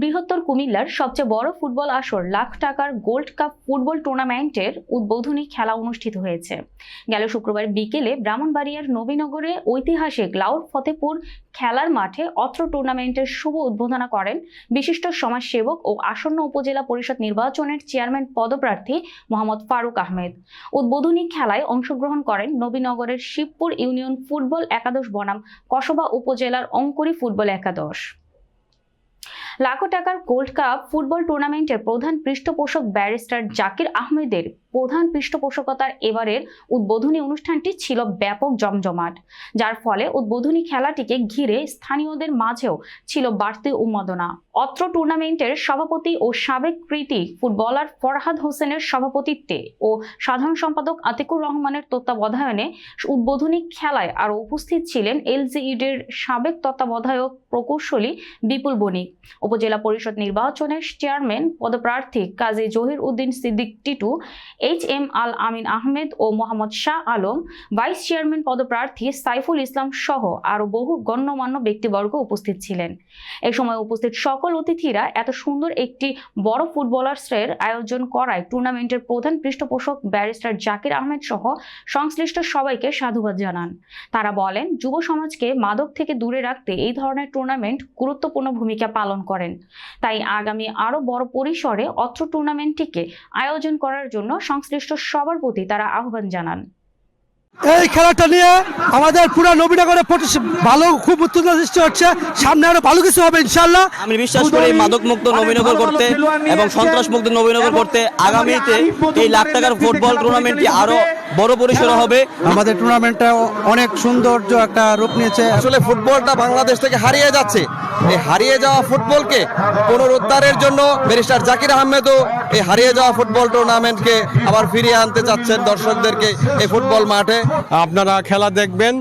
বৃহত্তর কুমিল্লার সবচেয়ে বড় ফুটবল আসর লাখ টাকার গোল্ড কাপ ফুটবল টুর্নামেন্টের উদ্বোধনী খেলা অনুষ্ঠিত হয়েছে। গেল শুক্রবার বিকেলে ব্রাহ্মণবাড়িয়ার নবীনগরে ঐতিহাসিক লাউর ফতেপুর খেলার মাঠে অত্র টুর্নামেন্টের শুভ উদ্বোধনা করেন বিশিষ্ট সমাজসেবক ও আসন্ন উপজেলা পরিষদ নির্বাচনের চেয়ারম্যান পদপ্রার্থী মোহাম্মদ ফারুক আহমেদ। উদ্বোধনী খেলায় অংশগ্রহণ করেন নবীনগরের শিবপুর ইউনিয়ন ফুটবল একাদশ বনাম কসবা উপজেলার অঙ্কুরি ফুটবল একাদশ। লাখো টাকার গোল্ড কাপ ফুটবল টুর্নামেন্টের প্রধান পৃষ্ঠপোষক ব্যারিস্টার জাকির আহমেদের প্রধান পৃষ্ঠপোষকতার এবারের উদ্বোধনী অনুষ্ঠানটি ছিল ব্যাপক জমজমাট, যার ফলে উদ্বোধনী খেলাটিকে ঘিরে স্থানীয়দের মাঝেও ছিল বাড়তি উন্মাদনা। অত্র টুর্নামেন্টের সভাপতি ও সাবেক কৃতি ফুটবলার ফরহাদ হোসেনের সভাপতিত্বে ও সাধারণ সম্পাদক আতিকুর রহমানের তত্ত্বাবধায়নে উদ্বোধনী খেলায় আরও উপস্থিত ছিলেন এলজিইডির সাবেক তত্ত্বাবধায়ক প্রকৌশলী বিপুল বণিক উপজেলা পরিষদ নির্বাচনের চেয়ারম্যান পদপ্রার্থী কাজী জহির উদ্দিন সিদ্দিক টিটু, এইচ এম আল আমিন আহমেদ ও মোহাম্মদ শাহ আলম, ভাইস চেয়ারম্যান পদপ্রার্থী সাইফুল ইসলাম সহ আরও বহু গণ্যমান্য ব্যক্তিবর্গ উপস্থিত ছিলেন। এ সময় উপস্থিত সকল অতিথিরা এত সুন্দর একটি বড় ফুটবলার্সের আয়োজন করায় টুর্নামেন্টের প্রধান পৃষ্ঠপোষক ব্যারিস্টার জাকির আহমেদ সহ সংশ্লিষ্ট সবাইকে সাধুবাদ জানান। তারা বলেন, যুব সমাজকে মাদক থেকে দূরে রাখতে এই ধরনের টুর্নামেন্ট গুরুত্বপূর্ণ ভূমিকা পালন করেন। তাই আগামী আরও বড় পরিসরে অত্র টুর্নামেন্টটিকে আয়োজন করার জন্য সংশ্লিষ্ট সবার প্রতি তারা আহ্বান জানান। এই খেলাটা নিয়ে আমাদের পুরো নবীনগরে ভালো খুব উত্তেজনা সৃষ্টি হচ্ছে। সামনে আরও ভালো কিছু হবে ইনশাল্লাহ আমি বিশ্বাস করি মাদক মুক্ত নবীনগর করতে এবং সন্ত্রাস মুক্ত নবীনগর করতে আগামীতে এই লাখ টাকার ফুটবল টুর্নামেন্টটি আরও বড় পরিসরে হবে। আমাদের টুর্নামেন্টটা অনেক সৌন্দর্য একটা রূপ নিয়েছে। আসলে ফুটবলটা বাংলাদেশ থেকে হারিয়ে যাচ্ছে। এই হারিয়ে যাওয়া ফুটবলকে পুনরুদ্ধারের জন্য ব্যারিস্টার জাকির আহমেদও এই হারিয়ে যাওয়া ফুটবল টুর্নামেন্টকে আবার ফিরিয়ে আনতে চাচ্ছেন দর্শকদেরকে এই ফুটবল মাঠে। আপনারা খেলা দেখবেন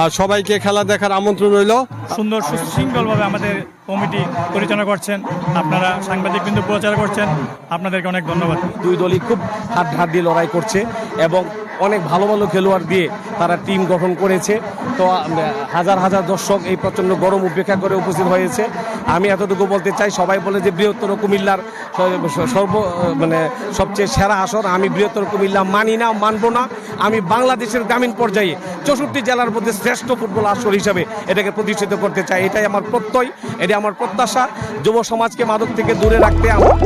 আর সবাইকে খেলা দেখার আমন্ত্রণ রইল। সুন্দর সুশৃঙ্খলভাবে আমাদের কমিটি পরিচালনা করছেন। আপনারা সাংবাদিক বিন্দু প্রচার করছেন। আপনাদেরকে অনেক ধন্যবাদ। দুই দলই খুব হাত হাত দিয়ে লড়াই করছে এবং অনেক ভালো ভালো খেলোয়াড় দিয়ে তারা টিম গঠন করেছে। তো হাজার হাজার দর্শক এই প্রচণ্ড গরম উপেক্ষা করে উপস্থিত হয়েছে। আমি এতটুকু বলতে চাই, সবাই বলে যে বৃহত্তর কুমিল্লার সর্ব মানে সবচেয়ে সেরা আসন। আমি বৃহত্তর কুমিল্লা মানি না, মানব না। আমি বাংলাদেশের গ্রামীণ পর্যায়ে চৌষট্টি জেলার মধ্যে শ্রেষ্ঠ ফুটবল আসর হিসাবে এটাকে প্রতিষ্ঠিত করতে চাই। এটাই আমার প্রত্যয়, এটাই আমার প্রত্যাশা। যুব সমাজকে মাদক থেকে দূরে রাখতে আমার